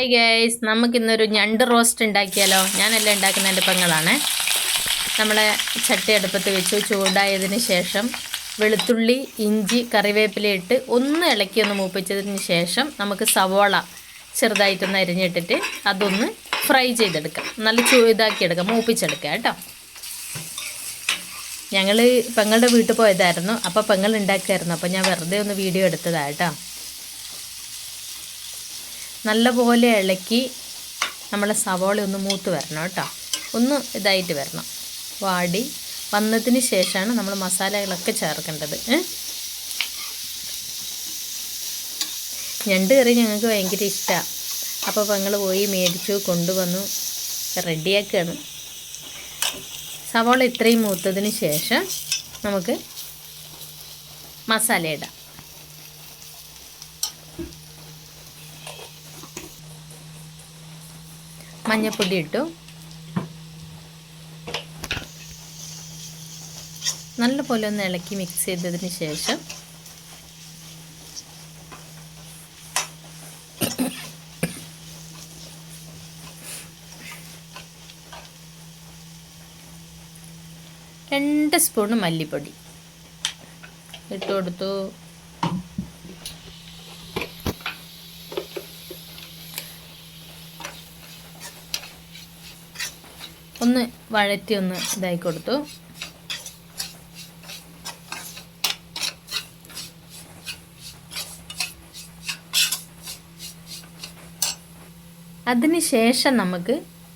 Hi guys നമുക്കിന്നൊരു ഞണ്ട് roast ഉണ്ടാക്കിയാലോ? ഞാനെല്ലാം ഉണ്ടാക്കുന്ന എന്റെ പെങ്ങളാണ് നമ്മളെ ചട്ടി അടുപ്പത്ത് വെച്ചു ചൂടായതിന് ശേഷം വെളുത്തുള്ളി ഇഞ്ചി കറിവേപ്പില ഇട്ട് ഒന്ന് ഇളക്കി ഒന്ന് മൂപ്പിച്ചതിന് ശേഷം നമുക്ക് സവോള ചെറുതായിട്ടൊന്ന് അരിഞ്ഞിട്ടിട്ട് അതൊന്ന് ഫ്രൈ ചെയ്തെടുക്കാം. നല്ല ചൂ ഇതാക്കിയെടുക്കാം മൂപ്പിച്ചെടുക്കാം കേട്ടോ. ഞങ്ങൾ പെങ്ങളുടെ വീട്ടിൽ പോയതായിരുന്നു. അപ്പോൾ പെങ്ങൾ ഉണ്ടാക്കിയായിരുന്നു അപ്പോൾ ഞാൻ വെറുതെ ഒന്ന് വീഡിയോ എടുത്തതാണ് നല്ലപോലെ ഇളക്കി നമ്മളെ സവോള ഒന്ന് മൂത്ത് വരണം കേട്ടോ. ഒന്ന് ഇതായിട്ട് വരണം. വാടി വന്നതിന് ശേഷമാണ് നമ്മൾ മസാലകളൊക്കെ ചേർക്കേണ്ടത്. ഞണ്ട് കറി ഞങ്ങൾക്ക് ഭയങ്കര ഇഷ്ടമാണ് അപ്പോൾ ഞങ്ങൾ പോയി മേടിച്ചു കൊണ്ടുവന്നു റെഡിയാക്കുകയാണ് സവോള ഇത്രയും മൂത്തതിന് ശേഷം നമുക്ക് മസാല ഇടാം. മഞ്ഞപ്പൊടി ഇട്ടു. നല്ലപോലെ ഒന്ന് ഇളക്കി മിക്സ് ചെയ്തതിന് ശേഷം രണ്ട് സ്പൂണ് മല്ലിപ്പൊടി. ഇട്ട് കൊടുത്തു ഒന്ന് വഴറ്റി ഒന്ന് ഇതായി കൊടുത്തു. അതിന് ശേഷം നമുക്ക്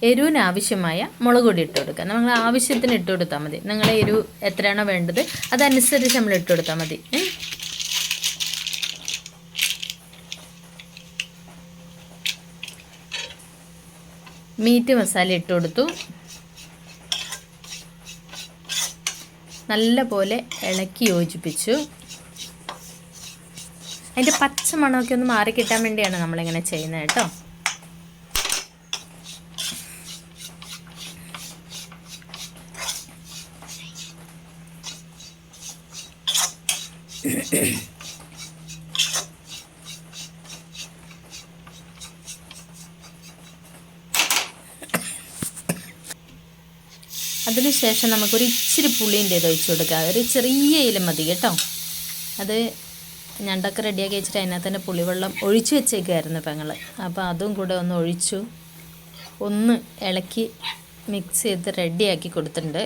എരിവിന് ആവശ്യമായ മുളക് പൊടി ഇട്ട് കൊടുക്കാം. നമ്മൾ ആവശ്യത്തിന് ഇട്ട് കൊടുത്താൽ മതി. നിങ്ങളെ എരിവ് എത്രയാണോ വേണ്ടത് അതനുസരിച്ച് നമ്മൾ ഇട്ട് കൊടുത്താൽ മതി. മീറ്റ് മസാല ഇട്ട് കൊടുത്തു. നല്ല പോലെ ഇളക്കി യോജിപ്പിച്ചു. അതിന്റെ പച്ച മണമൊക്കെ ഒന്ന് മാറി കിട്ടാൻ വേണ്ടിയാണ് നമ്മളിങ്ങനെ ചെയ്യുന്നത് കേട്ടോ. അതിനുശേഷം നമുക്കൊരു ഇച്ചിരി പുളിന്റെ ഇത് ഒഴിച്ചു കൊടുക്കുക ഒരു ചെറിയ ഇല മതി കേട്ടോ. അത് ഞണ്ടൊക്കെ റെഡിയാക്കി വെച്ചിട്ട് അതിനകത്ത് തന്നെ പുളിവെള്ളം ഒഴിച്ചു വെച്ചേക്കായിരുന്നു പെങ്ങൾ അപ്പോൾ അതും കൂടെ ഒന്ന് ഒഴിച്ചു. ഒന്ന് ഇളക്കി മിക്സ് ചെയ്ത് റെഡിയാക്കി കൊടുത്തിട്ടുണ്ട്.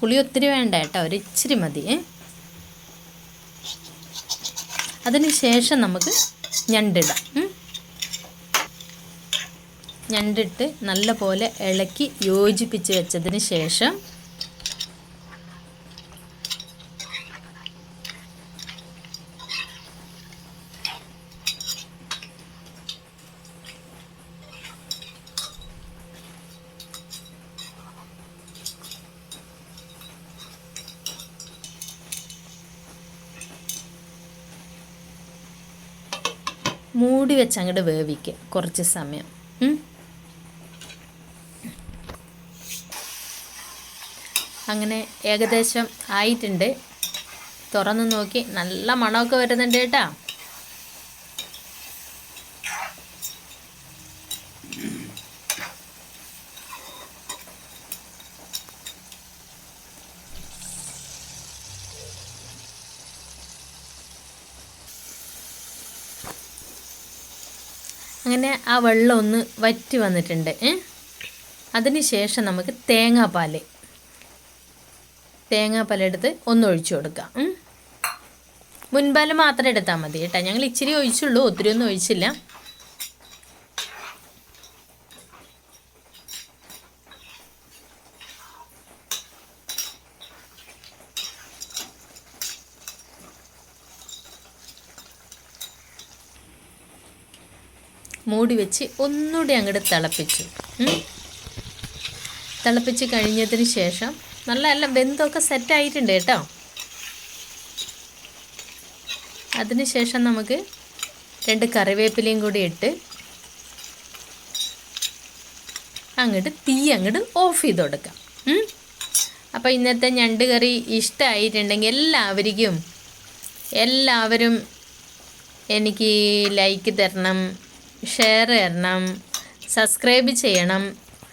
പുളി ഒത്തിരി വേണ്ട കേട്ടോ. ഒരു ഇച്ചിരി മതി. അതിന് ശേഷം നമുക്ക് ഞണ്ടിടാം. ഞണ്ടിട്ട് നല്ല പോലെ ഇളക്കി യോജിപ്പിച്ച് വെച്ചതിന് ശേഷം മൂടി വെച്ച് അങ്ങോട്ട് വേവിക്കുക കുറച്ച് സമയം. അങ്ങനെ ഏകദേശം ആയിട്ടുണ്ട്. തുറന്ന് നോക്കി. നല്ല മണമൊക്കെ വരുന്നുണ്ട് കേട്ടാ. അങ്ങനെ ആ വെള്ളം ഒന്ന് വറ്റി വന്നിട്ടുണ്ട് അതിന് ശേഷം നമുക്ക് തേങ്ങാപ്പാൽ തേങ്ങാപ്പാലെടുത്ത് ഒന്ന് ഒഴിച്ചു കൊടുക്കാം മുൻപാൽ മാത്രം എടുത്താൽ മതി കേട്ടോ. ഞങ്ങൾ ഇച്ചിരി ഒഴിച്ചുള്ളൂ. ഒത്തിരി ഒന്നും ഒഴിച്ചില്ല. മൂടി വെച്ച് ഒന്നുകൂടി അങ്ങോട്ട് തിളപ്പിച്ചു. തിളപ്പിച്ച് കഴിഞ്ഞതിന് ശേഷം നല്ല എല്ലാം ബന്ധമൊക്കെ സെറ്റായിട്ടുണ്ട് കേട്ടോ. അതിന് ശേഷം നമുക്ക് രണ്ട് കറിവേപ്പിലയും കൂടി ഇട്ട് അങ്ങോട്ട് തീ അങ്ങോട്ട് ഓഫ് ചെയ്ത് കൊടുക്കാം. അപ്പോൾ ഇന്നത്തെ ഞണ്ട് കറി ഇഷ്ടമായിട്ടുണ്ടെങ്കിൽ എല്ലാവർക്കും എല്ലാവരും എനിക്ക് ലൈക്ക് തരണം ഷെയർ തരണം സബ്സ്ക്രൈബ് ചെയ്യണം.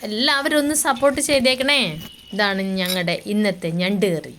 എല്ലാവരും ഒന്ന് സപ്പോർട്ട് ചെയ്തേക്കണേ. ഇതാണ് ഞങ്ങളുടെ ഇന്നത്തെ ഞണ്ട് കറി.